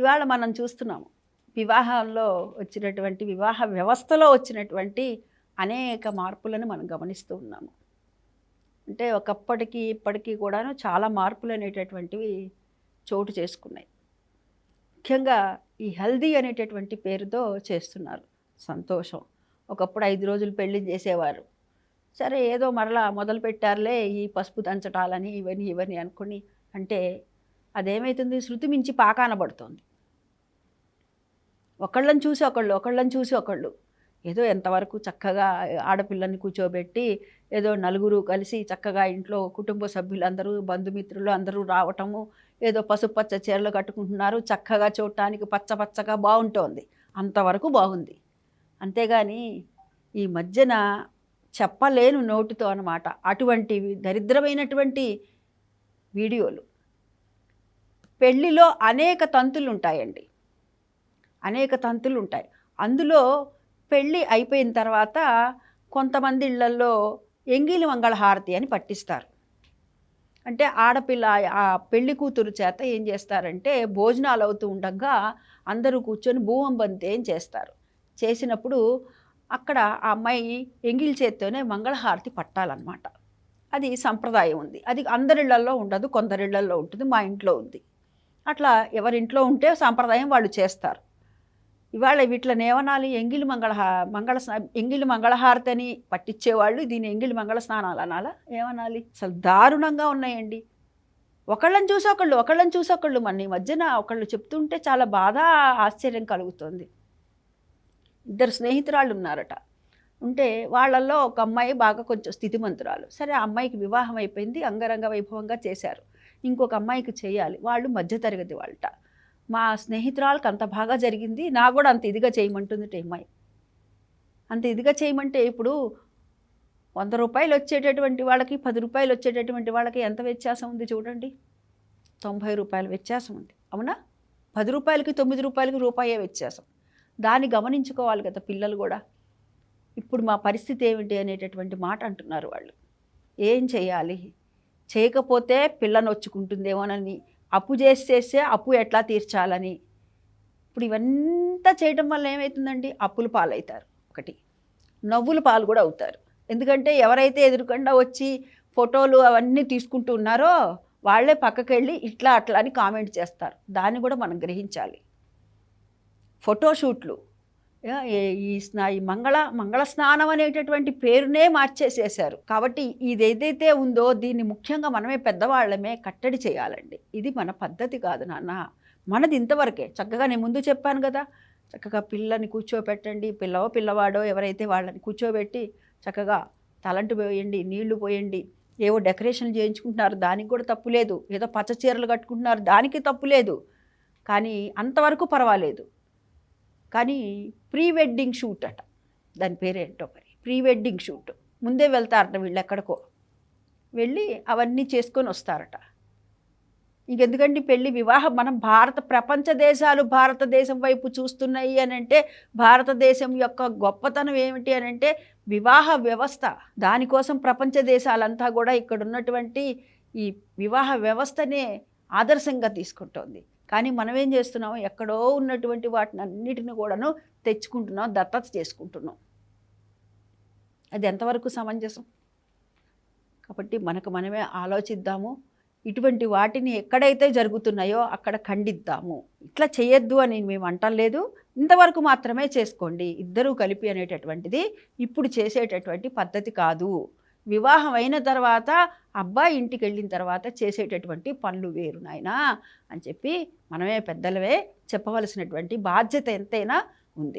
ఇవాళ మనం చూస్తున్నాము. వివాహంలో వచ్చినటువంటి వివాహ వ్యవస్థలో వచ్చినటువంటి అనేక మార్పులను మనం గమనిస్తూ ఉన్నాము. అంటే ఒకప్పటికి ఇప్పటికీ కూడాను చాలా మార్పులు అనేటటువంటివి చోటు చేసుకున్నాయి. ముఖ్యంగా ఈ హెల్దీ అనేటటువంటి పేరుతో చేస్తున్నారు. సంతోషం. ఒకప్పుడు ఐదు రోజులు పెళ్ళి చేసేవారు. సరే ఏదో మరలా మొదలు పెట్టారులే ఈ పసుపు దంచటాలని ఇవన్నీ ఇవన్నీ అనుకుని అంటే అదేమవుతుంది శృతి మించి పాకానబడుతోంది ఒకళ్ళని చూసి ఒకళ్ళు ఒకళ్ళని చూసి ఒకళ్ళు. ఏదో ఎంతవరకు చక్కగా ఆడపిల్లని కూర్చోబెట్టి ఏదో నలుగురు కలిసి చక్కగా ఇంట్లో కుటుంబ సభ్యులందరూ బంధుమిత్రులు అందరూ రావటము ఏదో పసుపచ్చ చీరలు కట్టుకుంటున్నారు చక్కగా చూడటానికి పచ్చ పచ్చగా బాగుంటోంది. అంతవరకు బాగుంది. అంతేగాని ఈ మధ్యన చెప్పలేను నోటితో అన్నమాట. అటువంటి దరిద్రమైనటువంటి వీడియోలు. పెళ్ళిలో అనేక తంతులు ఉంటాయండి అనేక తంతులు ఉంటాయి అందులో పెళ్ళి అయిపోయిన తర్వాత కొంతమంది ఇళ్ళల్లో ఎంగిలి మంగళహారతి అని పట్టిస్తారు. అంటే ఆడపిల్ల ఆ పెళ్ళి కూతురు చేత ఏం చేస్తారంటే భోజనాలు అవుతూ ఉండగా అందరూ కూర్చొని భూమం బంతి ఏం చేస్తారు. చేసినప్పుడు అక్కడ ఆ అమ్మాయి ఎంగిలి చేత్తోనే మంగళహారతి పట్టాలన్నమాట. అది సంప్రదాయం ఉంది. అది అందరిళ్ళలో ఉండదు కొందరిళ్ళలో ఉంటుంది మా ఇంట్లో ఉంది. అట్లా ఎవరింట్లో ఉంటే సాంప్రదాయం వాళ్ళు చేస్తారు. ఇవాళ వీటిని ఏమనాలి ఎంగిలి మంగళ మంగళ స్నా- ఎంగిలి మంగళహారతి అని పట్టించేవాళ్ళు దీని ఎంగిలి మంగళ స్నానాలు అనాలా? ఏమనాలి? అసలు దారుణంగా ఉన్నాయండి. ఒకళ్ళని చూసి ఒకళ్ళు ఒకళ్ళని చూసి ఒకళ్ళు మన ఈ మధ్యన ఒకళ్ళు చెప్తుంటే చాలా బాధ ఆశ్చర్యం కలుగుతుంది. ఇద్దరు స్నేహితురాళ్ళు ఉన్నారట. ఉంటే వాళ్ళల్లో ఒక అమ్మాయి బాగా కొంచెం స్థితిమంతురాలు. సరే ఆ అమ్మాయికి వివాహం అయిపోయింది అంగరంగ వైభవంగా చేశారు. ఇంకొక అమ్మాయికి చేయాలి. వాళ్ళు మధ్యతరగతి వాళ్ళట. మా స్నేహితురాలకు అంత బాగా జరిగింది నా కూడా అంత ఇదిగా చేయమంటుంది ఈ అమ్మాయి. అంత ఇదిగా చేయమంటే ఇప్పుడు వంద రూపాయలు వచ్చేటటువంటి వాళ్ళకి పది రూపాయలు వచ్చేటటువంటి వాళ్ళకి ఎంత వ్యత్యాసం ఉంది చూడండి. తొంభై రూపాయల వ్యత్యాసం ఉంది. అవునా? పది రూపాయలకి తొమ్మిది రూపాయలకి రూపాయే వ్యత్యాసం. దాన్ని గమనించుకోవాలి కదా పిల్లలు కూడా. ఇప్పుడు మా పరిస్థితి ఏమిటి అనేటటువంటి మాట అంటున్నారు వాళ్ళు. ఏం చేయాలి? చేయకపోతే పిల్ల నొచ్చుకుంటుందేమోనని అప్పు చేసి చేస్తే అప్పు ఎట్లా తీర్చాలని? ఇప్పుడు ఇవంతా చేయడం వల్ల ఏమవుతుందండి అప్పుల పాలవుతారు ఒకటి. నవ్వుల పాలు కూడా అవుతారు. ఎందుకంటే ఎవరైతే ఎదురుకుండా వచ్చి ఫోటోలు అవన్నీ తీసుకుంటూ ఉన్నారో వాళ్ళే పక్కకి వెళ్ళి ఇట్లా అట్లా అని కామెంట్ చేస్తారు. దాన్ని కూడా మనం గ్రహించాలి. ఫోటోషూట్లు ఈ స్నా ఈ మంగళ మంగళ స్నానం అనేటటువంటి పేరునే మార్చేసేసారు కాబట్టి ఇది ఏదైతే ఉందో దీన్ని ముఖ్యంగా మనమే పెద్దవాళ్ళమే కట్టడి చేయాలండి. ఇది మన పద్ధతి కాదు నాన్న. మనది ఇంతవరకే. చక్కగా నేను ముందు చెప్పాను కదా. చక్కగా పిల్లని కూర్చోబెట్టండి పిల్లవో పిల్లవాడో ఎవరైతే వాళ్ళని కూర్చోబెట్టి చక్కగా తలంటు పోయండి నీళ్ళు పోయండి ఏవో డెకరేషన్లు చేయించుకుంటున్నారు. దానికి కూడా తప్పు లేదు. ఏదో పచ్చ చీరలు కట్టుకుంటున్నారు. దానికి తప్పు లేదు. కానీ అంతవరకు పర్వాలేదు. కానీ ప్రీ వెడ్డింగ్ షూట్ అట. దాని పేరేంటో మరి? Pre wedding shoot. ముందే వెళ్తారట వీళ్ళు ఎక్కడికో. వెళ్ళి అవన్నీ చేసుకొని వస్తారట. ఇంకెందుకండి పెళ్ళి వివాహం మనం భారత ప్రపంచ దేశాలు భారతదేశం వైపు చూస్తున్నాయి అని అంటే భారతదేశం యొక్క గొప్పతనం ఏమిటి అని అంటే వివాహ వ్యవస్థ. దానికోసం ప్రపంచ దేశాలంతా కూడా ఇక్కడ ఉన్నటువంటి ఈ వివాహ వ్యవస్థనే ఆదర్శంగా తీసుకుంటోంది. కానీ మనం ఏం చేస్తున్నాం? ఎక్కడో ఉన్నటువంటి వాటిని అన్నిటిని కూడాను తెచ్చుకుంటున్నాం దత్తత చేసుకుంటున్నాం. అది ఎంతవరకు సమంజసం? కాబట్టి మనకు మనమే ఆలోచిద్దాము. ఇటువంటి వాటిని ఎక్కడైతే జరుగుతున్నాయో అక్కడ ఖండిద్దాము. ఇట్లా చేయొద్దు అని మేము అంటలేదు ఇంతవరకు మాత్రమే చేసుకోండి. ఇద్దరూ కలిపి అనేటటువంటిది ఇప్పుడు చేసేటటువంటి పద్ధతి కాదు. వివాహం అయిన తర్వాత అబ్బాయి ఇంటికి వెళ్ళిన తర్వాత చేసేటటువంటి పనులు వేరు నాయనా అని చెప్పి మనమే పెద్దలవే చెప్పవలసినటువంటి బాధ్యత ఎంతైనా ఉంది.